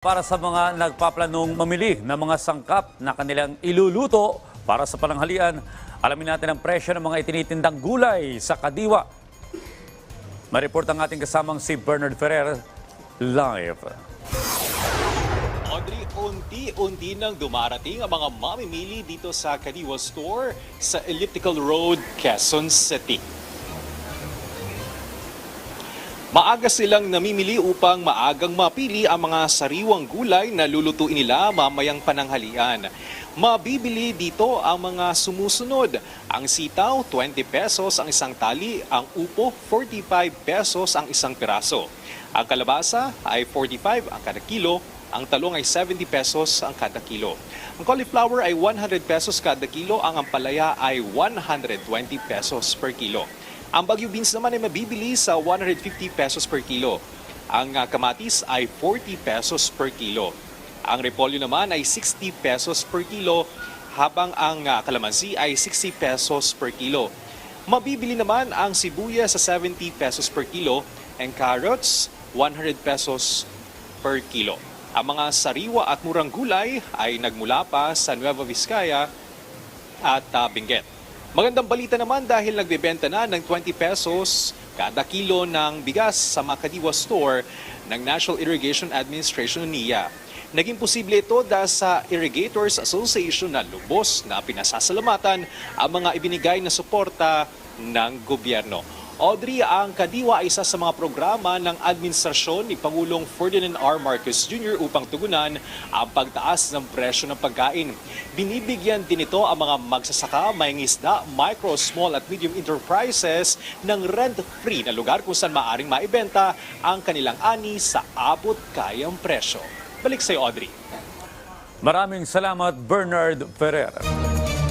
para sa mga nagpaplanong mamili ng mga sangkap na kanilang iluluto para sa pananghalian. Alamin natin ang presyo ng mga itinitindang gulay sa Kadiwa. Mareport ang ating kasamang si Bernard Ferrer live. Audrey, unti-unti nang dumarating ang mga mamimili dito sa Kadiwa Store sa Elliptical Road, Quezon City. Maaga silang namimili upang maagang mapili ang mga sariwang gulay na lulutuin nila mamayang pananghalian. Mabibili dito ang mga sumusunod. Ang sitaw, 20 pesos ang isang tali. Ang upo, 45 pesos ang isang piraso. Ang kalabasa ay 45 ang kada kilo. Ang talong ay 70 pesos ang kada kilo. Ang cauliflower ay 100 pesos kada kilo. Ang ampalaya ay 120 pesos per kilo. Ang Baguio beans naman ay mabibili sa 150 pesos per kilo. Ang ah, kamatis ay 40 pesos per kilo. Ang repolyo naman ay 60 pesos per kilo habang ang ah, kalamansi ay 60 pesos per kilo. Mabibili naman ang sibuyas sa 70 pesos per kilo and carrots 100 pesos per kilo. Ang mga sariwa at murang gulay ay nagmula pa sa Nueva Vizcaya at uh, Benguet. Magandang balita naman dahil nagbebenta na ng 20 pesos kada kilo ng bigas sa Makadiwa Store ng National Irrigation Administration NIA. Naging posible ito dahil sa Irrigators Association na lubos na pinasasalamatan ang mga ibinigay na suporta ng gobyerno. Audrey, ang Kadiwa ay isa sa mga programa ng administrasyon ni Pangulong Ferdinand R. Marcos Jr. upang tugunan ang pagtaas ng presyo ng pagkain. Binibigyan din ito ang mga magsasaka, may isda, micro, small at medium enterprises ng rent-free na lugar kung saan maaring maibenta ang kanilang ani sa abot kayang presyo. Balik sa'yo, Audrey. Maraming salamat Bernard Ferrer.